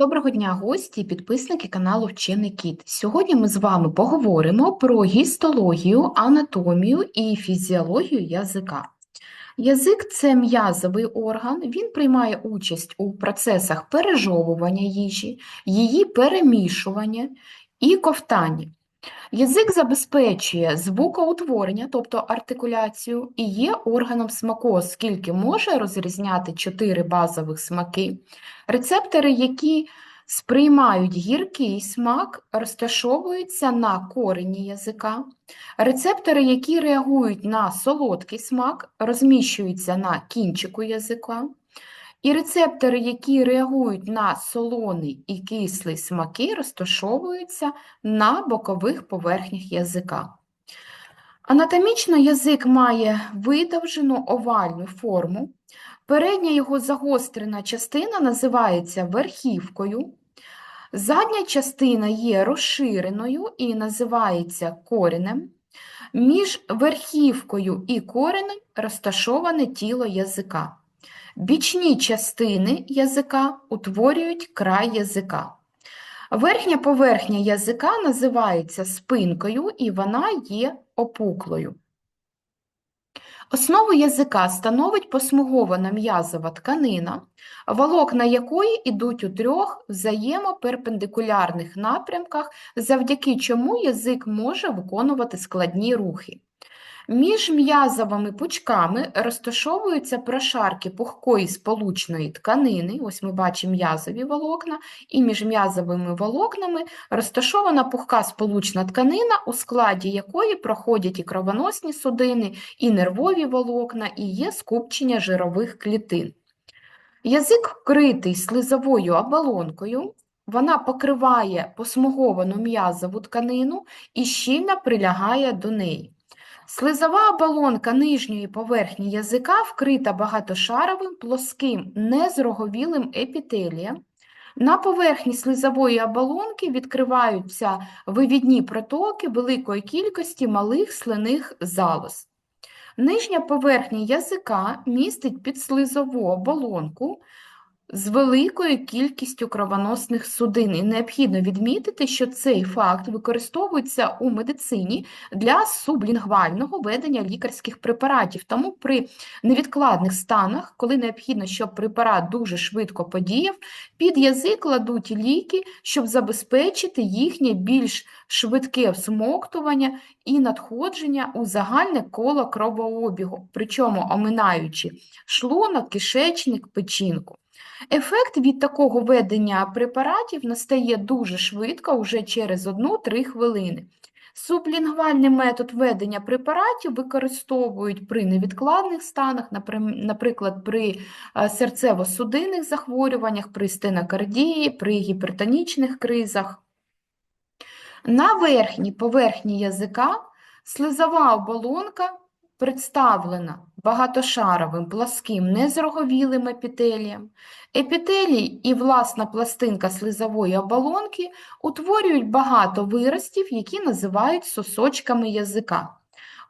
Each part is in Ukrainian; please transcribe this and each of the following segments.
Доброго дня, гості і підписники каналу Вчений Кіт. Сьогодні ми з вами поговоримо про гістологію, анатомію і фізіологію язика. Язик це м'язовий орган, він приймає участь у процесах пережовування їжі, її перемішування і ковтання. Язик забезпечує звукоутворення, тобто артикуляцію, і є органом смаку, оскільки може розрізняти чотири базових смаки. Рецептори, які сприймають гіркий смак, розташовуються на корені язика. Рецептори, які реагують на солодкий смак, розміщуються на кінчику язика. І рецептори, які реагують на солоний і кислий смаки, розташовуються на бокових поверхнях язика. Анатомічно язик має видовжену овальну форму. Передня його загострена частина називається верхівкою. Задня частина є розширеною і називається коренем. Між верхівкою і коренем розташоване тіло язика. Бічні частини язика утворюють край язика. Верхня поверхня язика називається спинкою і вона є опуклою. Основу язика становить посмугована м'язова тканина, волокна якої йдуть у трьох взаємоперпендикулярних напрямках, завдяки чому язик може виконувати складні рухи. Між м'язовими пучками розташовуються прошарки пухкої сполучної тканини, ось ми бачимо м'язові волокна, і між м'язовими волокнами розташована пухка сполучна тканина, у складі якої проходять і кровоносні судини, і нервові волокна, і є скупчення жирових клітин. Язик вкритий слизовою оболонкою, вона покриває посмуговану м'язову тканину і щільно прилягає до неї. Слизова оболонка нижньої поверхні язика вкрита багатошаровим плоским незроговілим епітелієм. На поверхні слизової оболонки відкриваються вивідні протоки великої кількості малих слиних залоз. Нижня поверхня язика містить підслизову оболонку, з великою кількістю кровоносних судин. І необхідно відмітити, що цей факт використовується у медицині для сублінгвального ведення лікарських препаратів. Тому при невідкладних станах, коли необхідно, щоб препарат дуже швидко подіяв, під язик кладуть ліки, щоб забезпечити їхнє більш швидке всмоктування і надходження у загальне коло кровообігу, причому оминаючи шлунок, кишечник, печінку. Ефект від такого ведення препаратів настає дуже швидко, уже через 1-3 хвилини. Сублінгвальний метод ведення препаратів використовують при невідкладних станах, наприклад, при е, серцево-судинних захворюваннях, при стенокардії, при гіпертонічних кризах. На верхній поверхні язика слизова оболонка представлена багатошаровим пласким незроговілим епітелієм. Епітелій і власна пластинка слизової оболонки утворюють багато виростів, які називають сосочками язика.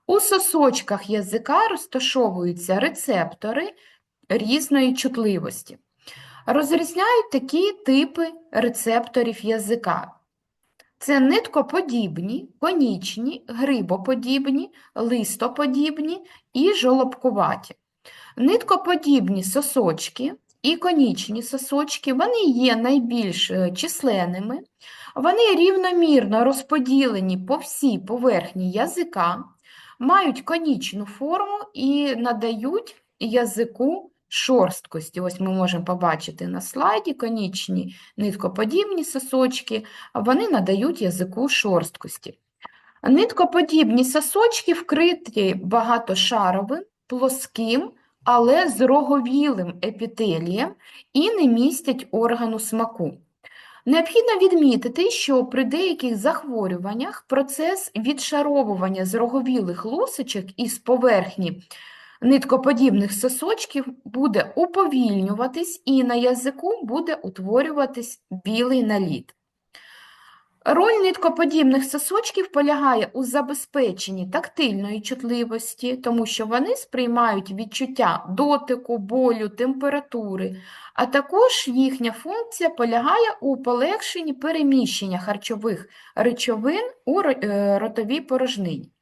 У сосочках язика розташовуються рецептори різної чутливості. Розрізняють такі типи рецепторів язика. Це ниткоподібні, конічні, грибоподібні, листоподібні і жолобкуваті. Ниткоподібні сосочки і конічні сосочки вони є найбільш е, численними, вони рівномірно розподілені по всій поверхні язика, мають конічну форму і надають язику шорсткості. Ось ми можемо побачити на слайді конічні ниткоподібні сосочки, вони надають язику шорсткості. Ниткоподібні сосочки вкриті багатошаровим, плоским, але з роговілим епітелієм і не містять органу смаку. Необхідно відмітити, що при деяких захворюваннях процес відшаровування з роговілих лусочок із поверхні ниткоподібних сосочків буде уповільнюватись і на язику буде утворюватись білий наліт. Роль ниткоподібних сосочків полягає у забезпеченні тактильної чутливості, тому що вони сприймають відчуття дотику, болю, температури, а також їхня функція полягає у полегшенні переміщення харчових речовин у е, ротовій порожнині.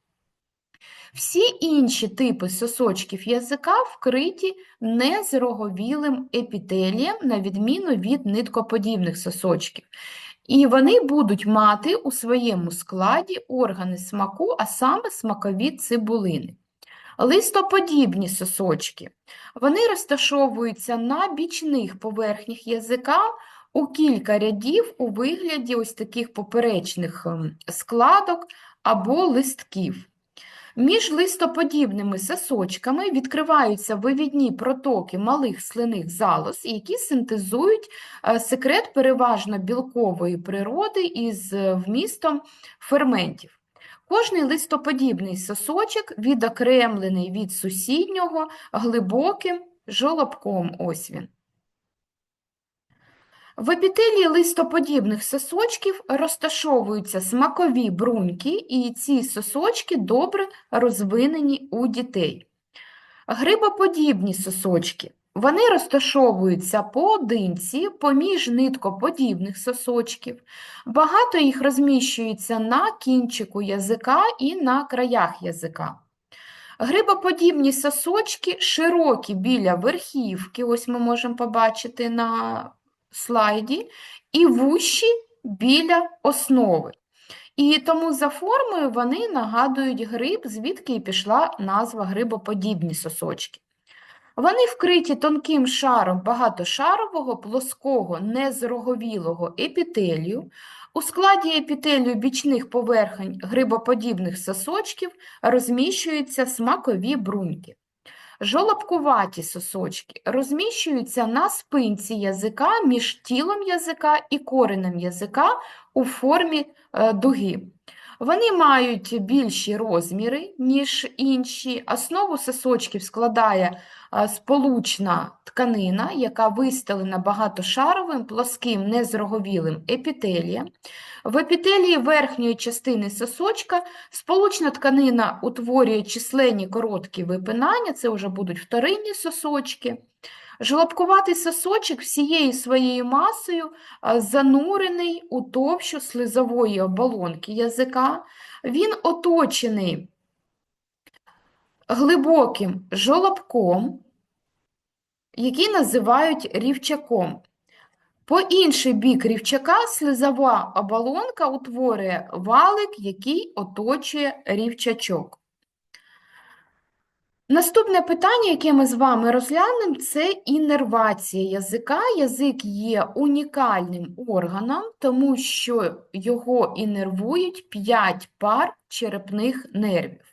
Всі інші типи сосочків язика вкриті незроговілим епітелієм, на відміну від ниткоподібних сосочків. І вони будуть мати у своєму складі органи смаку, а саме смакові цибулини. Листоподібні сосочки. Вони розташовуються на бічних поверхнях язика у кілька рядів у вигляді ось таких поперечних ем, складок або листків. Між листоподібними сосочками відкриваються вивідні протоки малих слинних залоз, які синтезують е, секрет переважно білкової природи із е, вмістом ферментів. Кожний листоподібний сосочок відокремлений від сусіднього глибоким жолобком. Ось він. В епітелії листоподібних сосочків розташовуються смакові бруньки, і ці сосочки добре розвинені у дітей. Грибоподібні сосочки. Вони розташовуються поодинці поміж ниткоподібних сосочків. Багато їх розміщується на кінчику язика і на краях язика. Грибоподібні сосочки широкі біля верхівки, ось ми можемо побачити на слайді, і вущі біля основи. І тому за формою вони нагадують гриб, звідки і пішла назва грибоподібні сосочки. Вони вкриті тонким шаром багатошарового, плоского, незроговілого епітелію. У складі епітелію бічних поверхень грибоподібних сосочків розміщуються смакові бруньки. Жолобкуваті сосочки розміщуються на спинці язика між тілом язика і коренем язика у формі е, дуги. Вони мають більші розміри, ніж інші. Основу сосочків складає е, сполучна тканина, яка вистелена багатошаровим, плоским, незроговілим епітелієм. В епітелії верхньої частини сосочка сполучна тканина утворює численні короткі випинання, це вже будуть вторинні сосочки. Жолобкуватий сосочок всією своєю масою занурений у товщу слизової оболонки язика. Він оточений глибоким жолобком, який називають рівчаком. По інший бік рівчака слизова оболонка утворює валик, який оточує рівчачок. Наступне питання, яке ми з вами розглянемо, це іннервація язика. Язик є унікальним органом, тому що його іннервують 5 пар черепних нервів.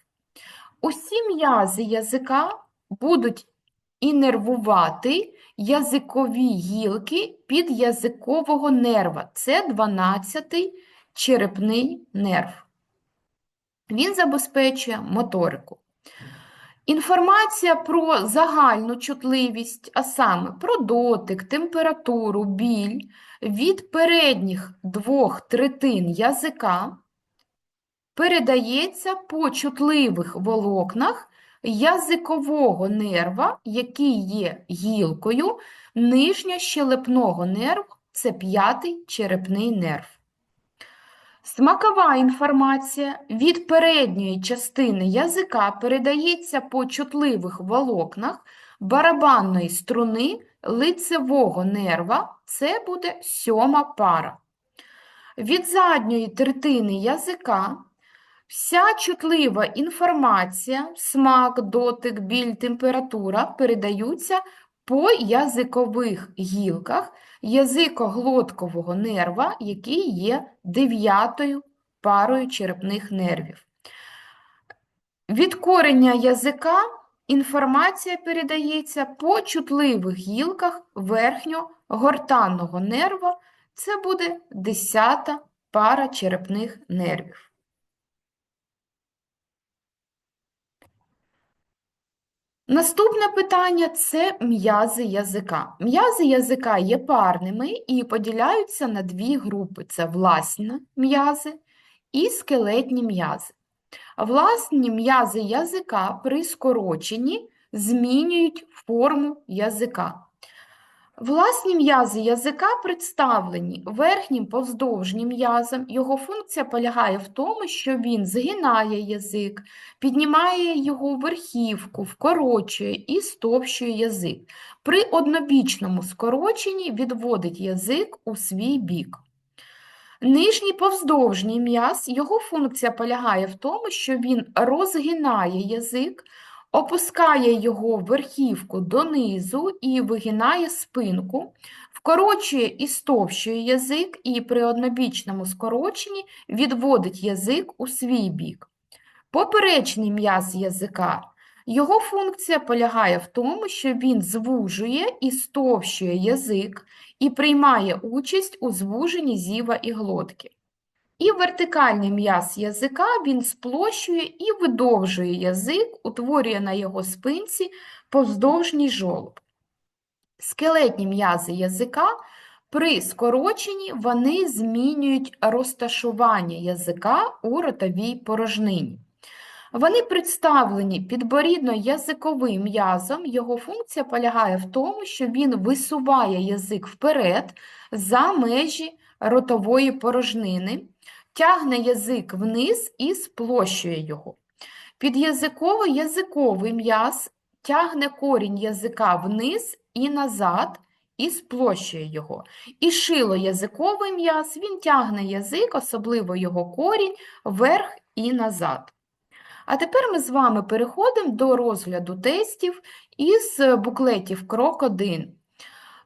Усі м'язи язика будуть іннервувати язикові гілки підязикового нерва. Це 12-й черепний нерв. Він забезпечує моторику. Інформація про загальну чутливість, а саме про дотик, температуру, біль від передніх двох третин язика передається по чутливих волокнах язикового нерва, який є гілкою нижньощелепного нерву, це п'ятий черепний нерв. Смакова інформація від передньої частини язика передається по чутливих волокнах барабанної струни лицевого нерва, це буде сьома пара. Від задньої третини язика вся чутлива інформація, смак, дотик, біль, температура передаються по язикових гілках язикоглоткового нерва, який є дев'ятою парою черепних нервів. Від корення язика інформація передається по чутливих гілках верхньогортанного нерва, це буде десята пара черепних нервів. Наступне питання це м'язи язика. М'язи язика є парними і поділяються на дві групи: це власні м'язи і скелетні м'язи. Власні м'язи язика при скороченні змінюють форму язика. Власні м'язи язика представлені верхнім повздовжнім м'язом. Його функція полягає в тому, що він згинає язик, піднімає його верхівку, вкорочує і стовщує язик. При однобічному скороченні відводить язик у свій бік. Нижній повздовжній м'яз, його функція полягає в тому, що він розгинає язик, опускає його верхівку донизу і вигинає спинку, вкорочує і стовщує язик, і при однобічному скороченні відводить язик у свій бік. Поперечний м'яз язика. Його функція полягає в тому, що він звужує і стовщує язик і приймає участь у звуженні зіва і глотки. І вертикальний м'яз язика він сплощує і видовжує язик, утворює на його спинці повздовжній жолоб. Скелетні м'язи язика при скороченні вони змінюють розташування язика у ротовій порожнині. Вони представлені підборідно-язиковим м'язом. Його функція полягає в тому, що він висуває язик вперед за межі ротової порожнини, тягне язик вниз і сплощує його. Під'язиково-язиковий м'яз тягне корінь язика вниз і назад і сплощує його. І шило-язиковий м'яз він тягне язик, особливо його корінь, вверх і назад. А тепер ми з вами переходимо до розгляду тестів із буклетів Крок 1.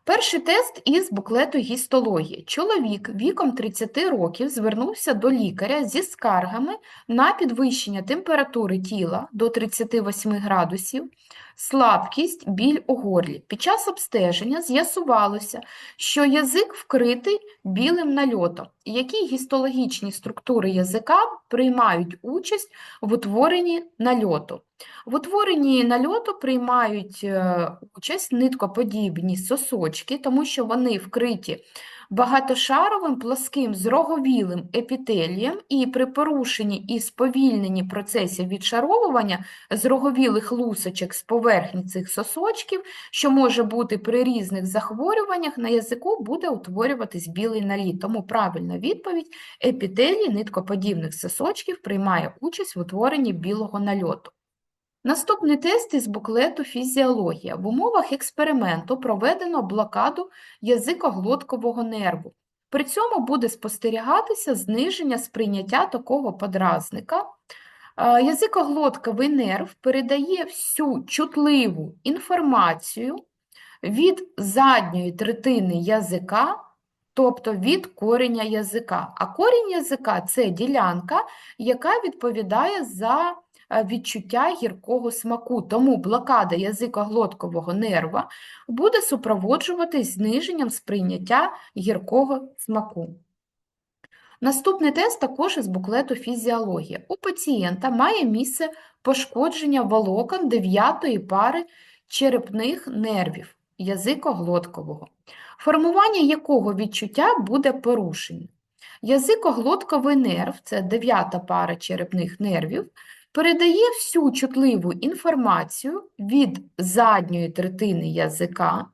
Перший тест із буклету гістології. Чоловік віком 30 років звернувся до лікаря зі скаргами на підвищення температури тіла до 38 градусів, слабкість, біль у горлі. Під час обстеження з'ясувалося, що язик вкритий білим нальотом. Які гістологічні структури язика приймають участь в утворенні нальоту? В утворенні нальоту приймають е, участь ниткоподібні сосочки, тому що вони вкриті багатошаровим плоским зроговілим епітелієм, і при порушенні і сповільненні процесів відшаровування зроговілих лусочок з поверхні цих сосочків, що може бути при різних захворюваннях, на язику буде утворюватись білий наліт. Тому правильна відповідь епітелій ниткоподібних сосочків приймає участь в утворенні білого нальоту. Наступний тест із буклету Фізіологія. В умовах експерименту проведено блокаду язикоглоткового нерву. При цьому буде спостерігатися зниження сприйняття такого подразника. Язикоглотковий нерв передає всю чутливу інформацію від задньої третини язика, тобто від кореня язика. А корінь язика це ділянка, яка відповідає за відчуття гіркого смаку. Тому блокада язикоглоткового нерва буде супроводжуватись зниженням сприйняття гіркого смаку. Наступний тест також із буклету фізіологія. У пацієнта має місце пошкодження волокон дев'ятої пари черепних нервів язикоглоткового, формування якого відчуття буде порушення. Язикоглотковий нерв це дев'ята пара черепних нервів, передає всю чутливу інформацію від задньої третини язика,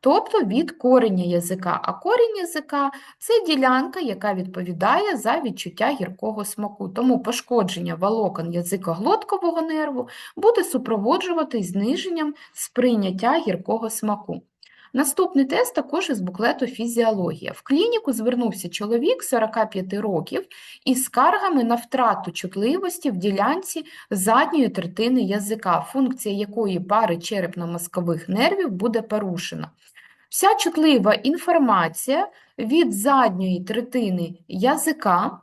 тобто від кореня язика. А корінь язика це ділянка, яка відповідає за відчуття гіркого смаку. Тому пошкодження волокон язикоглоткового нерву буде супроводжуватись зниженням сприйняття гіркого смаку. Наступний тест також із буклету Фізіологія. В клініку звернувся чоловік 45 років із скаргами на втрату чутливості в ділянці задньої третини язика, функція якої пари черепно-мозкових нервів буде порушена. Вся чутлива інформація від задньої третини язика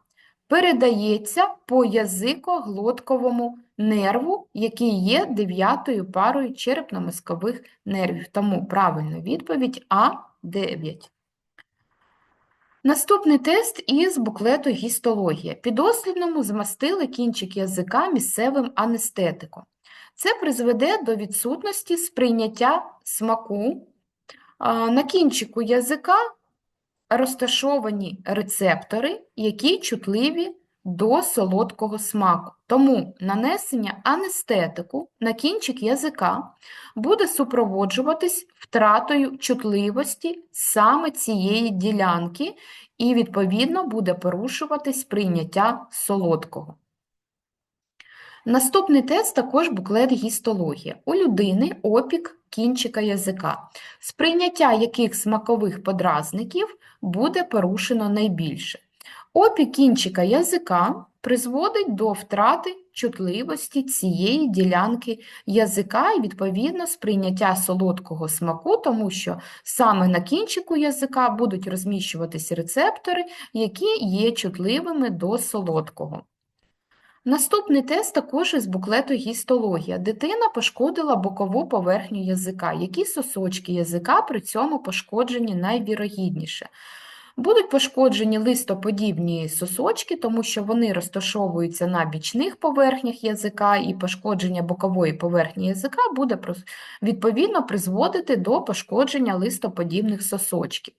передається по язико-глотковому нерву, який є дев'ятою парою черепно-мозкових нервів. Тому правильна відповідь А9. Наступний тест із буклету гістологія. Підослідному змастили кінчик язика місцевим анестетиком. Це призведе до відсутності сприйняття смаку. На кінчику язика розташовані рецептори, які чутливі до солодкого смаку. Тому нанесення анестетику на кінчик язика буде супроводжуватись втратою чутливості саме цієї ділянки, і, відповідно, буде порушуватись прийняття солодкого. Наступний тест також буклет гістологія. У людини опік кінчика язика, сприйняття яких смакових подразників буде порушено найбільше. Опік кінчика язика призводить до втрати чутливості цієї ділянки язика і, відповідно, сприйняття солодкого смаку, тому що саме на кінчику язика будуть розміщуватися рецептори, які є чутливими до солодкого. Наступний тест також із буклету гістологія. Дитина пошкодила бокову поверхню язика. Які сосочки язика при цьому пошкоджені найвірогідніше? Будуть пошкоджені листоподібні сосочки, тому що вони розташовуються на бічних поверхнях язика, і пошкодження бокової поверхні язика буде відповідно призводити до пошкодження листоподібних сосочків.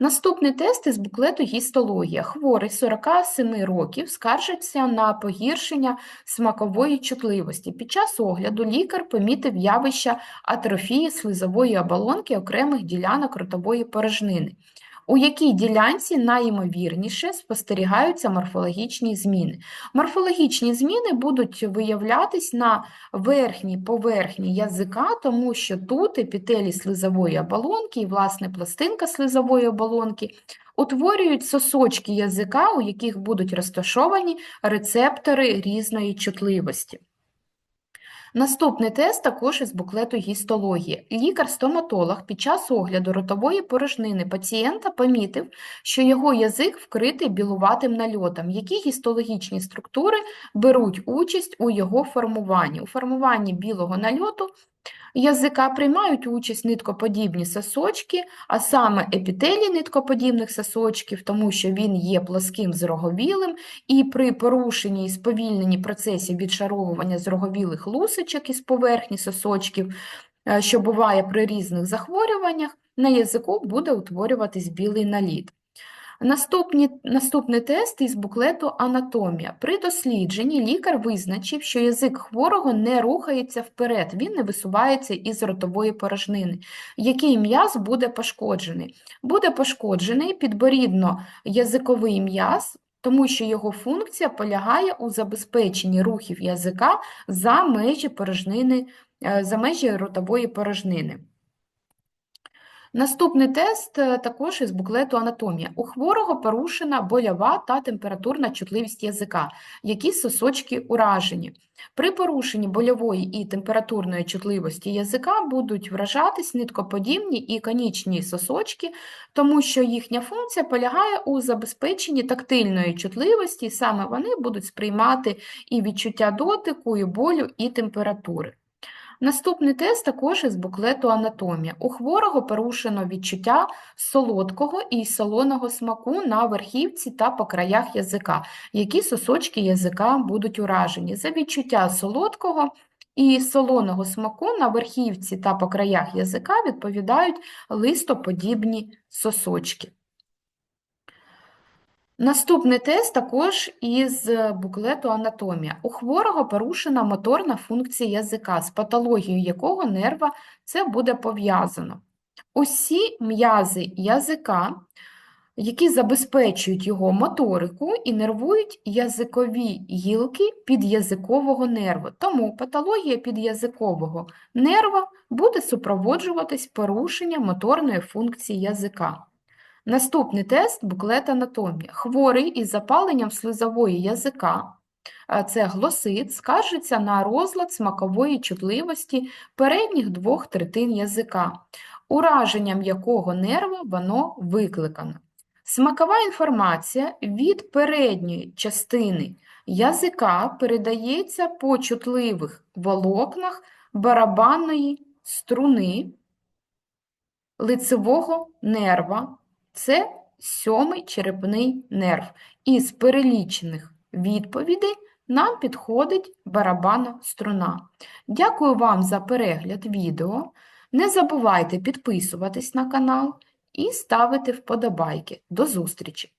Наступний тест із буклету гістологія. Хворий 47 років скаржиться на погіршення смакової чутливості. Під час огляду лікар помітив явища атрофії слизової оболонки окремих ділянок ротової порожнини у якій ділянці найімовірніше спостерігаються морфологічні зміни. Морфологічні зміни будуть виявлятись на верхній поверхні язика, тому що тут епітелій слизової оболонки і, власне, пластинка слизової оболонки утворюють сосочки язика, у яких будуть розташовані рецептори різної чутливості. Наступний тест також із буклету гістології. Лікар-стоматолог під час огляду ротової порожнини пацієнта помітив, що його язик вкритий білуватим нальотом, які гістологічні структури беруть участь у його формуванні. У формуванні білого нальоту язика приймають участь ниткоподібні сосочки, а саме епітелій ниткоподібних сосочків, тому що він є плоским зроговілим, і при порушенні і сповільненні процесів відшаровування зроговілих лусочок із поверхні сосочків, е, що буває при різних захворюваннях, на язику буде утворюватись білий наліт. Наступні, Наступний тест із буклету Анатомія. При дослідженні лікар визначив, що язик хворого не рухається вперед, він не висувається із ротової порожнини. Який м'яз буде пошкоджений? Буде пошкоджений підборідно-язиковий м'яз, тому що його функція полягає у забезпеченні рухів язика за межі порожнини, е, за межі ротової порожнини. Наступний тест е, також із буклету анатомія. У хворого порушена больова та температурна чутливість язика, які сосочки уражені. При порушенні больової і температурної чутливості язика будуть вражатись ниткоподібні і конічні сосочки, тому що їхня функція полягає у забезпеченні тактильної чутливості, саме вони будуть сприймати і відчуття дотику, і болю, і температури. Наступний тест також із буклету анатомія. У хворого порушено відчуття солодкого і солоного смаку на верхівці та по краях язика, які сосочки язика будуть уражені. За відчуття солодкого і солоного смаку на верхівці та по краях язика відповідають листоподібні сосочки. Наступний тест також із буклету анатомія. У хворого порушена моторна функція язика, з патологією якого нерва це буде пов'язано. Усі м'язи язика, які забезпечують його моторику і нервують язикові гілки під'язикового нерву. Тому патологія під'язикового нерва буде супроводжуватись порушенням моторної функції язика. Наступний тест буклет анатомія. Хворий із запаленням слизової язика, це глосит, скаржиться на розлад смакової чутливості передніх двох третин язика, ураженням якого нерва воно викликано. Смакова інформація від передньої частини язика передається по чутливих волокнах барабанної струни лицевого нерва це сьомий черепний нерв. Із перелічених відповідей нам підходить барабанна струна. Дякую вам за перегляд відео. Не забувайте підписуватись на канал і ставити вподобайки. До зустрічі!